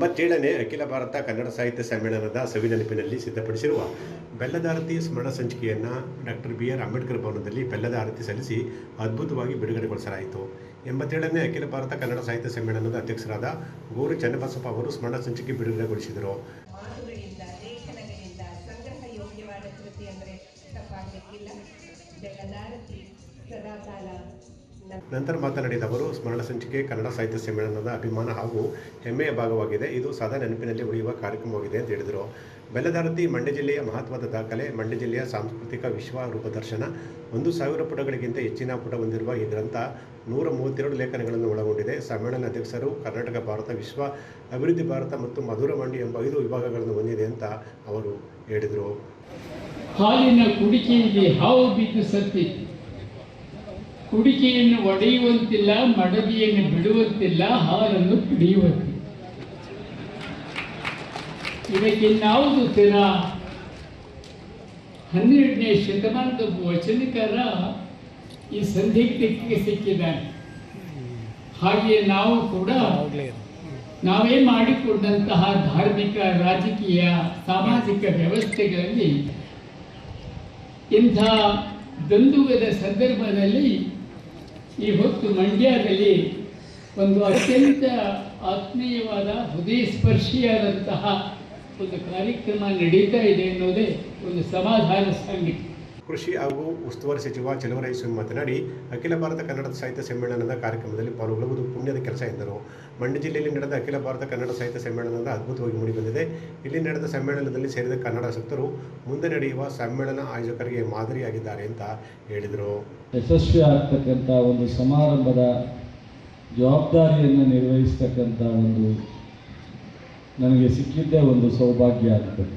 ಎಂಬತ್ತೇಳನೇ ಅಖಿಲ ಭಾರತ ಕನ್ನಡ ಸಾಹಿತ್ಯ ಸಮ್ಮೇಳನದ ಸವಿನೆನಪಿನಲ್ಲಿ ಸಿದ್ಧಪಡಿಸಿರುವ ಬೆಲ್ಲದ ಆರತಿ ಸ್ಮರಣ ಸಂಚಿಕೆಯನ್ನು ಡಾಕ್ಟರ್ ಬಿ ಆರ್ ಅಂಬೇಡ್ಕರ್ ಭವನದಲ್ಲಿ ಬೆಲ್ಲದ ಆರತಿ ಸಲ್ಲಿಸಿ ಅದ್ಭುತವಾಗಿ ಬಿಡುಗಡೆಗೊಳಿಸಲಾಯಿತು. ಎಂಬತ್ತೇಳನೇ ಅಖಿಲ ಭಾರತ ಕನ್ನಡ ಸಾಹಿತ್ಯ ಸಮ್ಮೇಳನದ ಅಧ್ಯಕ್ಷರಾದ ಗೋರು ಚನ್ನಬಸಪ್ಪ ಅವರು ಸ್ಮರಣ ಸಂಚಿಕೆ ಬಿಡುಗಡೆಗೊಳಿಸಿದರು. ಸಂಗ್ರಹ ನಂತರ ಮಾತನಾಡಿದ ಅವರು, ಸ್ಮರಣ ಸಂಚಿಕೆ, ಕನ್ನಡ ಸಾಹಿತ್ಯ ಸಮ್ಮೇಳನದ ಅಭಿಮಾನ ಹಾಗೂ ಹೆಮ್ಮೆಯ ಭಾಗವಾಗಿದೆ. ಇದು ಸದಾ ನೆನಪಿನಲ್ಲಿ ಉಳಿಯುವ ಕಾರ್ಯಕ್ರಮವಾಗಿದೆ ಅಂತ ಹೇಳಿದರು. ಬೆಲ್ಲದಾರತಿ ಮಂಡ್ಯ ಜಿಲ್ಲೆಯ ಮಹತ್ವದ ದಾಖಲೆ, ಮಂಡ್ಯ ಜಿಲ್ಲೆಯ ಸಾಂಸ್ಕೃತಿಕ ವಿಶ್ವ ರೂಪದರ್ಶನ ಒಂದು ಸಾವಿರ ಪುಟಗಳಿಗಿಂತ ಹೆಚ್ಚಿನ ಪುಟ ಹೊಂದಿರುವ ಈ ಗ್ರಂಥ ನೂರ ಮೂವತ್ತೆರಡು ಲೇಖನಗಳನ್ನು ಒಳಗೊಂಡಿದೆ. ಸಮ್ಮೇಳನ ಅಧ್ಯಕ್ಷರು ಕರ್ನಾಟಕ ಭಾರತ, ವಿಶ್ವ ಅಭಿವೃದ್ಧಿ ಭಾರತ ಮತ್ತು ಮಧುರ ಮಂಡಿ ಎಂಬ ಐದು ವಿಭಾಗಗಳನ್ನು ಹೊಂದಿದೆ ಅಂತ ಅವರು ಹೇಳಿದರು. ಹಾಲಿನ ಕುಡಿಕೆಯಲ್ಲಿ ಹಾವು ಬಿದ್ದು ಸತ್ತಿತ್ತು ಕುಡಿಕೆಯನ್ನು ಒಡೆಯುವಂತಿಲ್ಲ, ಮಡದಿಯನ್ನು ಬಿಡುವಂತಿಲ್ಲ, ಹಾಲನ್ನು ಕುಡಿಯುವಂತಿಲ್ಲ. ಇದಕ್ಕಿನ್ನಾವುದು ತೀರ? ಹನ್ನೆರಡನೇ ಶತಮಾನದ ವಚನಕರ ಈ ಸಂದಿಗ್ಧಕ್ಕೆ ಸಿಕ್ಕಿದ್ದಾನೆ. ಹಾಗೆಯೇ ನಾವು ಕೂಡ ನಾವೇ ಮಾಡಿಕೊಂಡಂತಹ ಧಾರ್ಮಿಕ, ರಾಜಕೀಯ, ಸಾಮಾಜಿಕ ವ್ಯವಸ್ಥೆಗಳಲ್ಲಿ ಇಂಥ ದಂದುಗದ ಸಂದರ್ಭದಲ್ಲಿ ಈ ಹೊತ್ತು ಮಂಡ್ಯದಲ್ಲಿ ಒಂದು ಅತ್ಯಂತ ಆತ್ಮೀಯವಾದ ಹೃದಯ ಸ್ಪರ್ಶಿಯಾದಂತಹ ಒಂದು ಕಾರ್ಯಕ್ರಮ ನಡೀತಾ ಇದೆ ಅನ್ನೋದೇ ಒಂದು ಸಮಾಧಾನ ಸಂಗೀತ. ಕೃಷಿ ಹಾಗೂ ಉಸ್ತುವಾರಿ ಸಚಿವ ಚೆಲುವರಾಯಸ್ವಾಮಿ ಮಾತನಾಡಿ, ಅಖಿಲ ಭಾರತ ಕನ್ನಡ ಸಾಹಿತ್ಯ ಸಮ್ಮೇಳನದ ಕಾರ್ಯಕ್ರಮದಲ್ಲಿ ಪಾಲ್ಗೊಳ್ಳುವುದು ಪುಣ್ಯದ ಕೆಲಸ ಎಂದರು. ಮಂಡ್ಯ ಜಿಲ್ಲೆಯಲ್ಲಿ ನಡೆದ ಅಖಿಲ ಭಾರತ ಕನ್ನಡ ಸಾಹಿತ್ಯ ಸಮ್ಮೇಳನದ ಅದ್ಭುತವಾಗಿ ಮೂಡಿಬಂದಿದೆ. ಇಲ್ಲಿ ನಡೆದ ಸಮ್ಮೇಳನದಲ್ಲಿ ಸೇರಿದ ಕನ್ನಡ ಕನ್ನಡಾಸಕ್ತರು ಮುಂದೆ ನಡೆಯುವ ಸಮ್ಮೇಳನ ಆಯೋಜಕರಿಗೆ ಮಾದರಿಯಾಗಿದ್ದಾರೆ ಅಂತ ಹೇಳಿದರು. ಯಶಸ್ವಿ ಆಗ್ತಕ್ಕಂಥ ಒಂದು ಸಮಾರಂಭದ ಜವಾಬ್ದಾರಿಯನ್ನು ನಿರ್ವಹಿಸ್ತಕ್ಕಂಥ ಒಂದು ನನಗೆ ಸಿಕ್ಕಿದ್ದೇ ಒಂದು ಸೌಭಾಗ್ಯ ಆಗ್ತದೆ.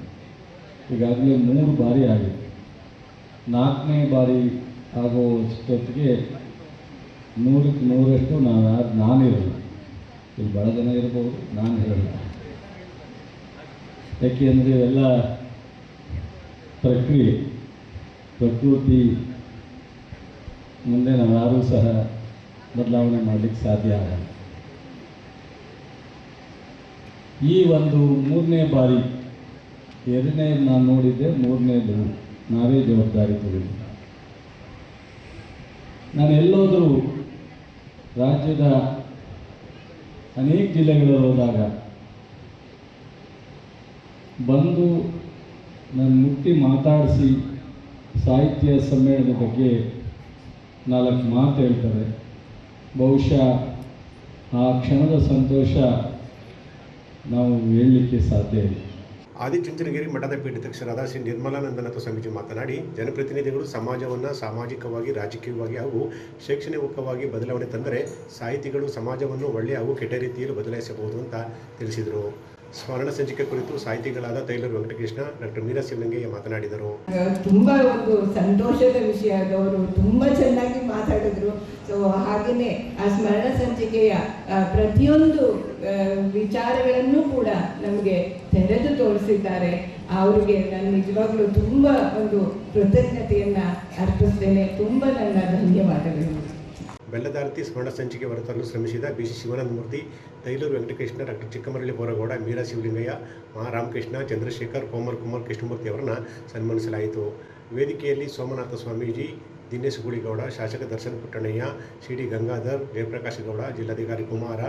ಈಗಾಗಲೇ ಮೂರು ಬಾರಿ ಆಗಿದೆ. ನಾಲ್ಕನೇ ಬಾರಿ ಆಗುವಷ್ಟೊತ್ತಿಗೆ ನೂರಕ್ಕೆ ನೂರಷ್ಟು ನಾನು ನಾನು ನಾನಿರಲ್ಲ. ಇಲ್ಲಿ ಭಾಳ ಜನ ಇರ್ಬೋದು, ನಾನು ಇರಲ್ಲ. ಯಾಕೆಂದರೆ ಇವೆಲ್ಲ ಪ್ರಕ್ರಿಯೆ. ಪ್ರಕೃತಿ ಮುಂದೆ ನಾವು ಯಾರೂ ಸಹ ಬದಲಾವಣೆ ಮಾಡಲಿಕ್ಕೆ ಸಾಧ್ಯ ಆಗಲ್ಲ. ಈ ಒಂದು ಮೂರನೇ ಬಾರಿ ಎರಡನೇ ನಾನು ನೋಡಿದ್ದೆ ಮೂರನೇದು ನಾವೇ ಜವಾಬ್ದಾರಿ ತಗೊಂಡು ನಾನು ಎಲ್ಲೋದರೂ ರಾಜ್ಯದ ಅನೇಕ ಜಿಲ್ಲೆಗಳಲ್ಲಿ ಹೋದಾಗ ಬಂದು ನನ್ನ ಮುಟ್ಟಿ ಮಾತಾಡಿಸಿ ಸಾಹಿತ್ಯ ಸಮ್ಮೇಳನದ ಬಗ್ಗೆ ನಾಲ್ಕು ಮಾತು ಹೇಳ್ತಾರೆ. ಬಹುಶಃ ಆ ಕ್ಷಣದ ಸಂತೋಷ ನಾವು ಹೇಳಲಿಕ್ಕೆ ಸಾಧ್ಯ ಇಲ್ಲ. ಆದಿಚುಂಚನಗಿರಿ ಮಠದ ಪೀಠಾಧ್ಯಕ್ಷರಾದ ಶ್ರೀ ನಿರ್ಮಲಾನಂದನಾಥ ಸ್ವಾಮೀಜಿ ಮಾತನಾಡಿ, ಜನಪ್ರತಿನಿಧಿಗಳು ಸಮಾಜವನ್ನು ಸಾಮಾಜಿಕವಾಗಿ, ರಾಜಕೀಯವಾಗಿ ಹಾಗೂ ಶೈಕ್ಷಣಿಕವಾಗಿ ಬದಲಾವಣೆ ತಂದರೆ ಸಾಹಿತಿಗಳು ಸಮಾಜವನ್ನು ಒಳ್ಳೆಯ ಹಾಗೂ ಕೆಟ್ಟ ರೀತಿಯಲ್ಲಿ ಬದಲಾಯಿಸಬಹುದು ಅಂತ ತಿಳಿಸಿದರು. ಸ್ಮರಣ ಸಂಚಿಕೆ ಕುರಿತು ಸಾಹಿತಿಗಳಾದ ತೈಲರ್ ವೆಂಕಟಕೃಷ್ಣ, ಡಾಕ್ಟರ್ ಮೀರಾ ಸಿಂಗಯ್ಯ ಮಾತನಾಡಿದರು. ತುಂಬಾ ಒಂದು ಸಂತೋಷದ ವಿಷಯ ಅವರು ತುಂಬಾ ಚೆನ್ನಾಗಿ ಮಾತಾಡಿದ್ರು. ಸೊ ಹಾಗೆಯೇ ಆ ಸ್ಮರಣ ಸಂಚಿಕೆಯ ಪ್ರತಿಯೊಂದು ವಿಚಾರಗಳನ್ನು ಕೂಡ ನಮಗೆ ತೆರೆದು ತೋರಿಸಿದ್ದಾರೆ. ಅವರಿಗೆ ನಾನು ನಿಜವಾಗ್ಲೂ ತುಂಬಾ ಒಂದು ಕೃತಜ್ಞತೆಯನ್ನ ಅರ್ಪಿಸ್ತೇನೆ. ತುಂಬಾ ನನ್ನ ಧನ್ಯವಾದಗಳು. ಬೆಲ್ಲದಾರತಿ ಸ್ಮರಣ ಸಂಚಿಕೆ ಹೊರತರಲು ಶ್ರಮಿಸಿದ B C Shivanandamurthy, Tailur Venkatakrishna doctor Chikkamaralli Boregowda, Meera Shivalingaiah, ಮಾ. ರಾಮಕೃಷ್ಣ, ಚಂದ್ರಶೇಖರ್ ಕೋಮರ್ ಕುಮಾರ್ ಕೃಷ್ಣಮೂರ್ತಿ ಅವರನ್ನು ಸನ್ಮಾನಿಸಲಾಯಿತು. ವೇದಿಕೆಯಲ್ಲಿ ಸೋಮನಾಥ ಸ್ವಾಮೀಜಿ, ದಿನೇಶ್ ಗುಳಿಗೌಡ ಶಾಸಕ ದರ್ಶನ್ ಪುಟ್ಟಣಯ್ಯ ಸಿ ಡಿ ಗಂಗಾಧರ್, ಜಯಪ್ರಕಾಶ್ ಗೌಡ, ಜಿಲ್ಲಾಧಿಕಾರಿ ಕುಮಾರ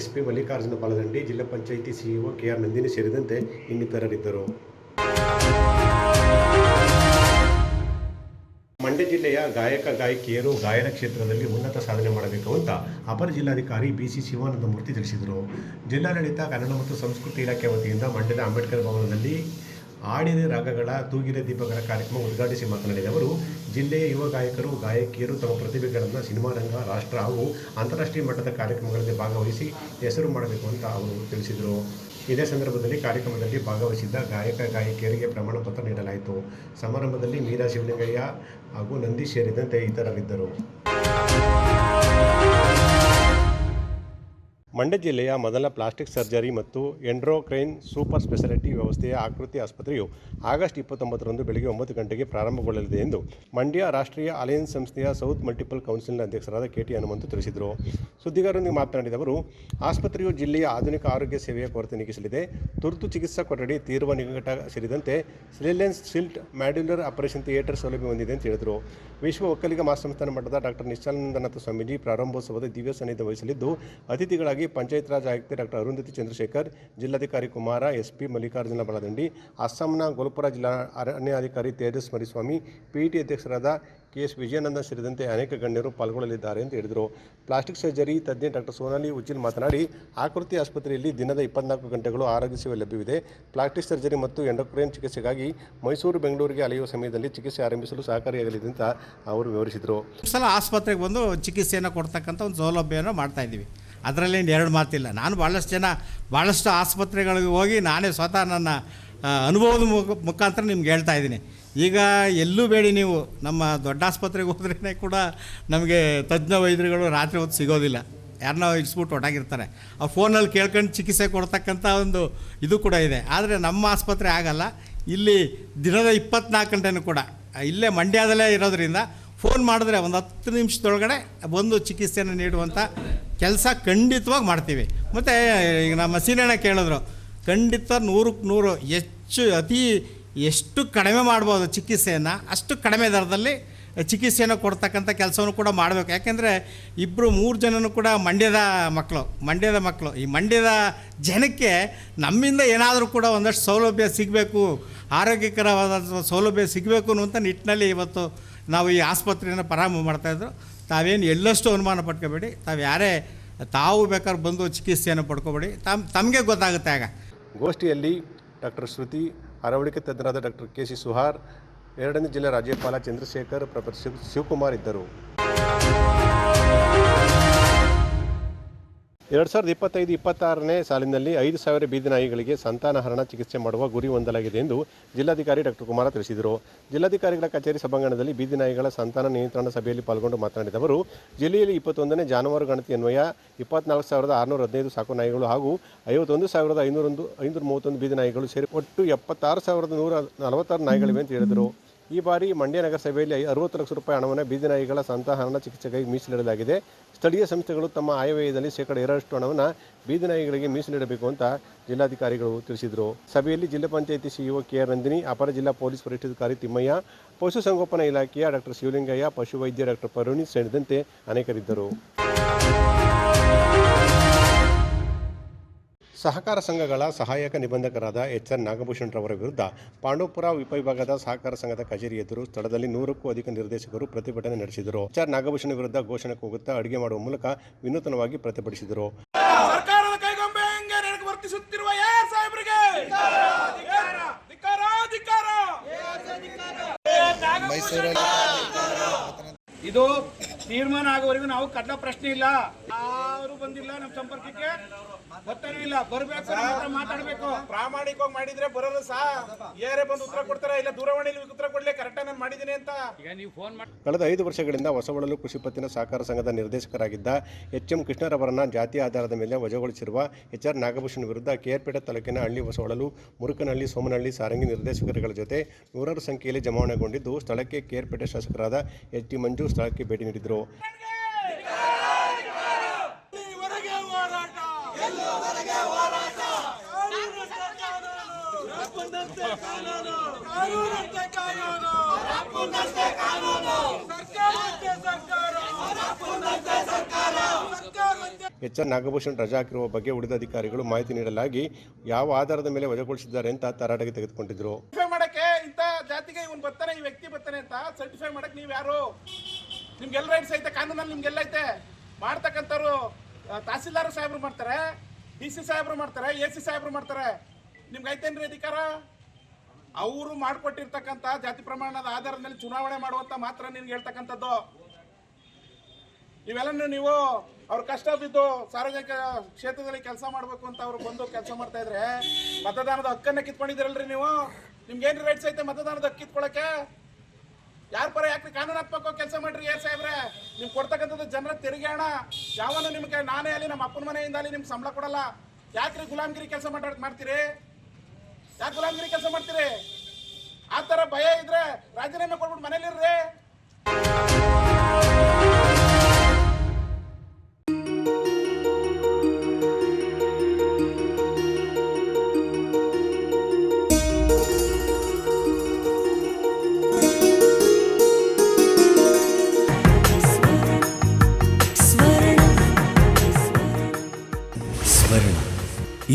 ಎಸ್ ಪಿ ಮಲ್ಲಿಕಾರ್ಜುನ ಬಾಲದಂಡಿ ಜಿಲ್ಲಾ panchayat CEO K R Nandini ಸೇರಿದಂತೆ ಇನ್ನಿತರರಿದ್ದರು. ಮಂಡ್ಯ ಜಿಲ್ಲೆಯ ಗಾಯಕ ಗಾಯಕಿಯರು ಗಾಯನ ಕ್ಷೇತ್ರದಲ್ಲಿ ಉನ್ನತ ಸಾಧನೆ ಮಾಡಬೇಕು ಅಂತ ಅಪರ ಜಿಲ್ಲಾಧಿಕಾರಿ ಬಿ ಸಿ ಶಿವಾನಂದ ಮೂರ್ತಿ ತಿಳಿಸಿದರು. ಜಿಲ್ಲಾಡಳಿತ, ಕನ್ನಡ ಮತ್ತು ಸಂಸ್ಕೃತಿ ಇಲಾಖೆ ವತಿಯಿಂದ ಮಂಡ್ಯದ ಅಂಬೇಡ್ಕರ್ ಭವನದಲ್ಲಿ ಆಡಿನ ರಾಗಗಳ ತೂಗಿರ ದೀಪಗಳ ಕಾರ್ಯಕ್ರಮ ಉದ್ಘಾಟಿಸಿ ಮಾತನಾಡಿದ ಅವರು, ಜಿಲ್ಲೆಯ ಯುವ ಗಾಯಕರು, ಗಾಯಕಿಯರು ತಮ್ಮ ಪ್ರತಿಭೆಗಳನ್ನು ಸಿನಿಮಾ, ರಂಗ, ರಾಷ್ಟ್ರ ಹಾಗೂ ಅಂತಾರಾಷ್ಟ್ರೀಯ ಮಟ್ಟದ ಕಾರ್ಯಕ್ರಮಗಳಲ್ಲಿ ಭಾಗವಹಿಸಿ ಹೆಸರು ಮಾಡಬೇಕು ಅಂತ ಅವರು ತಿಳಿಸಿದರು. ಇದೇ ಸಂದರ್ಭದಲ್ಲಿ ಕಾರ್ಯಕ್ರಮದಲ್ಲಿ ಭಾಗವಹಿಸಿದ್ದ ಗಾಯಕ, ಗಾಯಕಿಯರಿಗೆ ಪ್ರಮಾಣ ಪತ್ರ ನೀಡಲಾಯಿತು. ಸಮಾರಂಭದಲ್ಲಿ ಮೀರಾ ಶಿವಲಿಂಗಯ್ಯ ಹಾಗೂ ನಂದೀಶ್ ಸೇರಿದಂತೆ ಇತರರಿದ್ದರು. ಮಂಡ್ಯ ಜಿಲ್ಲೆಯ ಮೊದಲ ಪ್ಲಾಸ್ಟಿಕ್ ಸರ್ಜರಿ ಮತ್ತು ಎಂಡ್ರೋಕ್ರೈನ್ ಸೂಪರ್ ಸ್ಪೆಷಾಲಿಟಿ ವ್ಯವಸ್ಥೆಯ ಆಕೃತಿ ಆಸ್ಪತ್ರೆಯು ಆಗಸ್ಟ್ ಇಪ್ಪತ್ತೊಂಬತ್ತರಂದು ಬೆಳಗ್ಗೆ ಒಂಬತ್ತು ಗಂಟೆಗೆ ಪ್ರಾರಂಭಗೊಳ್ಳಲಿದೆ ಎಂದು ಮಂಡ್ಯ ರಾಷ್ಟ್ರೀಯ ಅಲಯನ್ಸ್ ಸಂಸ್ಥೆಯ ಸೌತ್ ಮಲ್ಟಿಪಲ್ ಕೌನ್ಸಿಲ್ನ ಅಧ್ಯಕ್ಷರಾದ ಕೆ ಟಿ ಹನುಮಂತು ತಿಳಿಸಿದರು. ಸುದ್ದಿಗಾರರೊಂದಿಗೆ ಮಾತನಾಡಿದ ಅವರು, ಆಸ್ಪತ್ರೆಯು ಜಿಲ್ಲೆಯ ಆಧುನಿಕ ಆರೋಗ್ಯ ಸೇವೆಯ ಕೊರತೆ ನೀಗಿಸಲಿದೆ. ತುರ್ತು ಚಿಕಿತ್ಸಾ ಕೊಠಡಿ ತೀರ್ವ ನಿಕಟ ಸೇರಿದಂತೆ ಸಿಲಿಲೆನ್ಸ್ ಸಿಲ್ಟ್ ಮ್ಯಾಡ್ಯುಲರ್ ಆಪರೇಷನ್ ಥಿಯೇಟರ್ ಸೌಲಭ್ಯ ಹೊಂದಿದೆ ಅಂತ ಹೇಳಿದರು. ವಿಶ್ವ ಒಕ್ಕಲಿಗ ಮಹಾಸಂಸ್ಥಾನ ಮಠದ ಡಾಕ್ಟರ್ ನಿಶ್ಚಲಾನಂದನಾಥ ಸ್ವಾಮೀಜಿ ಪ್ರಾರಂಭೋತ್ಸವದ ದಿವ್ಯ ಸಾನ್ನಿಧ್ಯ ವಹಿಸಲಿದ್ದು, ಅತಿಥಿಗಳಾಗಿ ಪಂಚಾಯತ್ ರಾಜ್ ಆಯುಕ್ತೆ ಡಾಕ್ಟರ್ ಅರುಂಧತಿ ಚಂದ್ರಶೇಖರ್, ಜಿಲ್ಲಾಧಿಕಾರಿ ಕುಮಾರ ಎಸ್ ಪಿ ಮಲ್ಲಿಕಾರ್ಜುನ ಬಳದಂಡಿ ಅಸ್ಸಾಂನ ಗೋಲ್ಪುರ ಜಿಲ್ಲಾ ಅರಣ್ಯಾಧಿಕಾರಿ ತೇಜಸ್ ಮರಿಸ್ವಾಮಿ, ಪಿಇಟಿ ಅಧ್ಯಕ್ಷರಾದ ಕೆ ಎಸ್ ವಿಜಯಾನಂದ ಸೇರಿದಂತೆ ಅನೇಕ ಗಣ್ಯರು ಪಾಲ್ಗೊಳ್ಳಲಿದ್ದಾರೆ ಎಂದು ಹೇಳಿದರು. ಪ್ಲಾಸ್ಟಿಕ್ ಸರ್ಜರಿ ತಜ್ಞೆ ಡಾಕ್ಟರ್ ಸೋನಾಲಿ ಉಜ್ಜಿಲ್ ಮಾತನಾಡಿ, ಆಕೃತಿ ಆಸ್ಪತ್ರೆಯಲ್ಲಿ ದಿನದ ಇಪ್ಪತ್ನಾಲ್ಕು ಗಂಟೆಗಳು ಆರೋಗ್ಯ ಸೇವೆ ಲಭ್ಯವಿದೆ. ಪ್ಲಾಸ್ಟಿಕ್ ಸರ್ಜರಿ ಮತ್ತು ಎಂಡೋಕ್ರೈನ್ ಚಿಕಿತ್ಸೆಗಾಗಿ ಮೈಸೂರು, ಬೆಂಗಳೂರಿಗೆ ಅಲೆಯುವ ಸಮಯದಲ್ಲಿ ಚಿಕಿತ್ಸೆ ಆರಂಭಿಸಲು ಸಹಕಾರಿಯಾಗಲಿದೆ ಅಂತ ಅವರು ವಿವರಿಸಿದರು. ಸಲ ಆಸ್ಪತ್ರೆಗೆ ಬಂದು ಚಿಕಿತ್ಸೆಯನ್ನು ಕೊಡ್ತಕ್ಕಂಥ ಒಂದು ಸೌಲಭ್ಯವನ್ನು ಮಾಡ್ತಾ ಇದ್ದೀವಿ. ಅದರಲ್ಲಿ ಎರಡು ಮಾತಿಲ್ಲ. ನಾನು ಭಾಳಷ್ಟು ಜನ ಭಾಳಷ್ಟು ಆಸ್ಪತ್ರೆಗಳಿಗೆ ಹೋಗಿ ನಾನೇ ಸ್ವತಃ ನನ್ನ ಅನುಭವದ ಮುಖ, ಮುಖಾಂತರ ನಿಮ್ಗೆ ಹೇಳ್ತಾ ಇದ್ದೀನಿ. ಈಗ ಎಲ್ಲೂ ಬೇಡಿ ನೀವು. ನಮ್ಮ ದೊಡ್ಡ ಆಸ್ಪತ್ರೆಗೆ ಹೋದ್ರೇ ಕೂಡ ನಮಗೆ ತಜ್ಞ ವೈದ್ಯರುಗಳು ರಾತ್ರಿ ಹೊತ್ತು ಸಿಗೋದಿಲ್ಲ. ಯಾರನ್ನ ಇಡ್ಸ್ಬಿಟ್ಟು ಹೊಟ್ಟಾಗಿರ್ತಾರೆ ಆ ಫೋನಲ್ಲಿ ಕೇಳ್ಕೊಂಡು ಚಿಕಿತ್ಸೆ ಕೊಡ್ತಕ್ಕಂಥ ಒಂದು ಇದು ಕೂಡ ಇದೆ. ಆದರೆ ನಮ್ಮ ಆಸ್ಪತ್ರೆ ಆಗಲ್ಲ. ಇಲ್ಲಿ ದಿನದ ಇಪ್ಪತ್ನಾಲ್ಕು ಗಂಟೆನೂ ಕೂಡ. ಇಲ್ಲೇ ಮಂಡ್ಯದಲ್ಲೇ ಇರೋದರಿಂದ ಫೋನ್ ಮಾಡಿದ್ರೆ ಒಂದು ಹತ್ತು ನಿಮಿಷದೊಳಗಡೆ ಒಂದು ಚಿಕಿತ್ಸೆಯನ್ನು ನೀಡುವಂಥ ಕೆಲಸ ಖಂಡಿತವಾಗಿ ಮಾಡ್ತೀವಿ. ಮತ್ತು, ಈಗ ನಮ್ಮ ಸೀನಣ್ಣ ಕೇಳಿದ್ರು, ಖಂಡಿತ ನೂರಕ್ಕೆ ನೂರು ಹೆಚ್ಚು, ಅತಿ ಎಷ್ಟು ಕಡಿಮೆ ಮಾಡ್ಬೋದು ಚಿಕಿತ್ಸೆಯನ್ನು, ಅಷ್ಟು ಕಡಿಮೆ ದರದಲ್ಲಿ ಚಿಕಿತ್ಸೆಯನ್ನು ಕೊಡ್ತಕ್ಕಂಥ ಕೆಲಸವನ್ನು ಕೂಡ ಮಾಡಬೇಕು. ಯಾಕೆಂದರೆ ಇಬ್ಬರು ಮೂರು ಜನನೂ ಕೂಡ ಮಂಡ್ಯದ ಮಕ್ಕಳು ಮಂಡ್ಯದ ಮಕ್ಕಳು. ಈ ಮಂಡ್ಯದ ಜನಕ್ಕೆ ನಮ್ಮಿಂದ ಏನಾದರೂ ಕೂಡ ಒಂದಷ್ಟು ಸೌಲಭ್ಯ ಸಿಗಬೇಕು ಆರೋಗ್ಯಕರವಾದ ಸೌಲಭ್ಯ ಸಿಗಬೇಕು ಅನ್ನುವಂಥ ನಿಟ್ಟಿನಲ್ಲಿ ಇವತ್ತು ನಾವು ಈ ಆಸ್ಪತ್ರೆಯನ್ನು ಪ್ರಾರಂಭ ಮಾಡ್ತಾಯಿದ್ರು ತಾವೇನು ಎಲ್ಲಷ್ಟು ಅನುಮಾನ ಪಡ್ಕೋಬೇಡಿ ತಾವು ಯಾರೇ, ತಾವು ಬೇಕಾದ್ರೆ ಬಂದು ಚಿಕಿತ್ಸೆಯನ್ನು ಪಡ್ಕೋಬೇಡಿ. ತಮ್ಮ ತಮಗೆ ಗೊತ್ತಾಗುತ್ತೆ ಆಗ. ಗೋಷ್ಠಿಯಲ್ಲಿ ಡಾಕ್ಟರ್ ಶ್ರುತಿ ಅರವಳಿಕೆ ತಜ್ಞರಾದ ಡಾಕ್ಟರ್ ಕೆ ಸಿ ಸುಹಾರ್, ಎರಡನೇ ಜಿಲ್ಲೆ ರಾಜ್ಯಪಾಲ ಚಂದ್ರಶೇಖರ್, ಪ್ರೊಫೆಸರ್ ಶಿವ್, ಶಿವಕುಮಾರ್ ಇದ್ದರು. ಎರಡು ಸಾವಿರದ ಇಪ್ಪತ್ತೈದು, ಇಪ್ಪತ್ತಾರನೇ ಸಾಲಿನಲ್ಲಿ ಐದು ಸಾವಿರ ಬೀದಿ ನಾಯಿಗಳಿಗೆ ಸಂತಾನಹರಣ ಚಿಕಿತ್ಸೆ ಮಾಡುವ ಗುರಿ ಹೊಂದಲಾಗಿದೆ ಎಂದು ಜಿಲ್ಲಾಧಿಕಾರಿ ಡಾಕ್ಟರ್ ಕುಮಾರ ತಿಳಿಸಿದರು. ಜಿಲ್ಲಾಧಿಕಾರಿಗಳ ಕಚೇರಿ ಸಭಾಂಗಣದಲ್ಲಿ ಬೀದಿ ನಾಯಿಗಳ ಸಂತಾನ ನಿಯಂತ್ರಣ ಸಭೆಯಲ್ಲಿ ಪಾಲ್ಗೊಂಡು ಮಾತನಾಡಿದ ಅವರು ಜಿಲ್ಲೆಯಲ್ಲಿ ಇಪ್ಪತ್ತೊಂದನೇ ಜಾನುವಾರು ಗಣತಿ ಅನ್ವಯ, ಇಪ್ಪತ್ನಾಲ್ಕು ಸಾವಿರದ ಆರುನೂರ ಹದಿನೈದು ಸಾಕು ನಾಯಿಗಳು ಹಾಗೂ ಐವತ್ತೊಂದು ಸಾವಿರದ ಐನೂರೊಂದು, ಐನೂರ ಮೂವತ್ತೊಂದು ಬೀದಿ ನಾಯಿಗಳು ಸೇರಿ ಒಟ್ಟು ಎಪ್ಪತ್ತಾರು ಸಾವಿರದ ನೂರ ನಲವತ್ತಾರು ನಾಯಿಗಳಿವೆ ಅಂತ ಹೇಳಿದರು. ಈ ಬಾರಿ ಮಂಡ್ಯ ನಗರಸಭೆಯಲ್ಲಿ ಅರವತ್ತು ಲಕ್ಷ ರೂಪಾಯಿ ಹಣವನ್ನು ಬೀದಿನಾಯಿಗಳ ನಾಯಿಗಳ ಸಂತಾನಹರಣ ಚಿಕಿತ್ಸೆಗಾಗಿ ಮೀಸಲಿಡಲಾಗಿದೆ. ಸ್ಥಳೀಯ ಸಂಸ್ಥೆಗಳು ತಮ್ಮ ಆಯವ್ಯಯದಲ್ಲಿ ಶೇಕಡ ಎರಡರಷ್ಟು ಹಣವನ್ನು ಬೀದಿನಾಯಿಗಳಿಗೆ ಮೀಸಲಿಡಬೇಕು ಅಂತ ಜಿಲ್ಲಾಧಿಕಾರಿಗಳು ತಿಳಿಸಿದರು. ಸಭೆಯಲ್ಲಿ ಜಿಲ್ಲಾ panchayat CEO K R Nandini, ಅಪರ ಜಿಲ್ಲಾ ಪೊಲೀಸ್ ವರಿಷ್ಠಾಧಿಕಾರಿ ತಿಮ್ಮಯ್ಯ ಪಶುಸಂಗೋಪನಾ ಇಲಾಖೆಯ ಡಾಕ್ಟರ್ ಶಿವಲಿಂಗಯ್ಯ, ಪಶುವೈದ್ಯ ಡಾಕ್ಟರ್ ಪರುಣಿ ಸೇರಿದಂತೆ ಅನೇಕರಿದ್ದರು. ಸಹಕಾರ ಸಂಘಗಳ ಸಹಾಯಕ ನಿಬಂಧಕರಾದ ಎಚ್ ಎನ್ ನಾಗಭೂಷಣ್ ರವರ ವಿರುದ್ಧ ಪಾಂಡವಪುರ ಉಪವಿಭಾಗದ ಸಹಕಾರ ಸಂಘದ ಕಚೇರಿ ಎದುರು ಸ್ಥಳದಲ್ಲಿ ನೂರಕ್ಕೂ ಅಧಿಕ ನಿರ್ದೇಶಕರು ಪ್ರತಿಭಟನೆ ನಡೆಸಿದರು. ಎಚ್ ಆರ್ ನಾಗಭೂಷಣ ವಿರುದ್ಧ ಘೋಷಣೆ ಕೂಗುತ್ತಾ ಅಡುಗೆ ಮಾಡುವ ಮೂಲಕ ವಿನೂತನವಾಗಿ ಪ್ರತಿಭಟಿಸಿದರು. ಇದು ತೀರ್ಮಾನ ಆಗೋವರೆಗೂ ನಾವು ಕಡ್ಲ ಪ್ರಶ್ನೆ ಇಲ್ಲ. ಯಾರು ಬಂದಿಲ್ಲ ನಮ್ಮ ಸಂಪರ್ಕಕ್ಕೆ. ಗೊತ್ತೇ ಇಲ್ಲ. ಬರ್ಬೇಕು ಹತ್ರ ಮಾತಾಡ್ಬೇಕು. ಪ್ರಾಮಾಣಿಕವಾಗಿ ಮಾಡಿದ್ರೆ ಬರೋರು ಸಹ ಯಾರೇ ಬಂದು ಉತ್ತರ ಕೊಡ್ತಾರ? ಇಲ್ಲ ದೂರವಾಣಿ ಉತ್ತರ ಕೊಡ್ಲಿ ಕರೆಕ್ಟಾಗಿ ನಾನು ಮಾಡಿದ್ದೀನಿ ಅಂತ. ಕಳೆದ ಐದು ವರ್ಷಗಳಿಂದ ಹೊಸವಳಲು ಕೃಷಿ ಪತ್ತಿನ ಸಹಕಾರ ಸಂಘದ ನಿರ್ದೇಶಕರಾಗಿದ್ದ ಎಚ್ ಎಂ ಕೃಷ್ಣರವರನ್ನ ಜಾತಿ ಆಧಾರದ ಮೇಲೆ ವಜಗೊಳಿಸಿರುವ ಎಚ್ ಆರ್ ನಾಗಭೂಷಣ್ ವಿರುದ್ಧ ಕೆಆರ್ಪೇಟೆ ತಾಲೂಕಿನ ಹಳ್ಳಿ ಹೊಸವಳಲು ಮುರುಕನಹಳ್ಳಿ ಸೋಮನಹಳ್ಳಿ ಸಾರಂಗಿ ನಿರ್ದೇಶಕರುಗಳ ಜೊತೆ ನೂರಾರು ಸಂಖ್ಯೆಯಲ್ಲಿ ಜಮಾವಣೆಗೊಂಡಿದ್ದು ಸ್ಥಳಕ್ಕೆ ಕೆಆರ್ಪೇಟೆ ಶಾಸಕರಾದ ಎಚ್ ಟಿ ಮಂಜು ಸ್ಥಳಕ್ಕೆ ಭೇಟಿ ನೀಡಿದರು. ಸರ್ಕಾರಕ್ಕೆ ಎಚ್ ಆರ್ ನಾಗಭೂಷಣ್ ರಜಾ ಹಾಕಿರುವ ಬಗ್ಗೆ ಉಳಿದ ಅಧಿಕಾರಿಗಳು ಮಾಹಿತಿ ನೀಡಲಾಗಿ ಯಾವ ಆಧಾರದ ಮೇಲೆ ವಜಾಗೊಳಿಸಿದ್ದಾರೆ ಅಂತ ತರಾಟೆಗೆ ತೆಗೆದುಕೊಂಡಿದ್ರು. ಮಾಡಕ್ಕೆ ಇಂತ ಜಾತಿಗೆ ಇವನ್ ಬರ್ತಾನೆ, ಈ ವ್ಯಕ್ತಿ ಬರ್ತಾನೆ ಅಂತ ಸರ್ಟಿಫೈ ಮಾಡಕ್ ನೀವ್ ಯಾರು ನಿಮ್ಗೆಲ್ಲ ರೈಟ್ಸ್ ಐತೆ, ಕಾನೂನಲ್ಲಿ ನಿಮ್ಗೆಲ್ಲ ಐತೆ. ಮಾಡ್ತಕ್ಕಂಥವ್ರು ತಹಸೀಲ್ದಾರ ಸಾಹೇಬ್ರು ಮಾಡ್ತಾರೆ, ಡಿ ಸಿ ಸಾಹೇಬ್ರು ಮಾಡ್ತಾರೆ, ಎ ಸಿ ಸಾಹೇಬ್ರು ಮಾಡ್ತಾರೆ. ನಿಮ್ಗೆ ಐತೇನ್ರಿ ಅಧಿಕಾರ? ಅವರು ಮಾಡಿಕೊಟ್ಟಿರ್ತಕ್ಕಂಥ ಜಾತಿ ಪ್ರಮಾಣದ ಆಧಾರದ ಮೇಲೆ ಚುನಾವಣೆ ಮಾಡುವಂತ ಮಾತ್ರ ನಿನ್ಗೆ ಹೇಳ್ತಕ್ಕಂಥದ್ದು. ಇವೆಲ್ಲನೂ ನೀವು ಅವ್ರ ಕಷ್ಟ ಬಿದ್ದು ಸಾರ್ವಜನಿಕ ಕ್ಷೇತ್ರದಲ್ಲಿ ಕೆಲಸ ಮಾಡಬೇಕು ಅಂತ ಅವ್ರು ಬಂದು ಕೆಲಸ ಮಾಡ್ತಾ ಇದ್ರೆ, ಮತದಾನದ ಹಕ್ಕನ್ನ ಕಿತ್ಕೊಂಡಿದ್ದೀರಲ್ರಿ ನೀವು? ನಿಮ್ಗೆ ಏನ್ರಿ ರೈಟ್ಸ್ ಐತೆ ಮತದಾನದ ಹಕ್ಕು ಕಿತ್ಕೊಳಕ್ಕೆ? ಯಾರ ಪರ ಯಾಕ್ರಿ ಕಾನೂನಾತ್ಮಕ ಕೆಲಸ ಮಾಡ್ರಿ ಏರ್ ಸಾಹೇಬ್ರೆ? ನಿಮ್ಗೆ ಕೊಡ್ತಕ್ಕಂಥದ್ದು ಜನರ ತೆರಿಗೆ ಹಣ ಯಾವನು ನಿಮ್ಗೆ ನಾನೇ ಅಲ್ಲಿ ನಮ್ಮ ಅಪ್ಪನ ಮನೆಯಿಂದ ಅಲ್ಲಿ ನಿಮ್ಗೆ ಸಂಬಳ ಕೊಡಲ್ಲ. ಯಾಕ್ರಿ ಗುಲಾಮ್ಗಿರಿ ಕೆಲಸ ಮಾತಾಡ್ ಮಾಡ್ತೀರಿ? ಯಾಕೆ ಗುಲಾಮ್ಗಿರಿ ಕೆಲಸ ಮಾಡ್ತೀರಿ? ಆ ಥರ ಭಯ ಇದ್ರೆ ರಾಜೀನಾಮೆ ಕೊಡ್ಬಿಟ್ಟು ಮನೇಲಿರ್ರಿ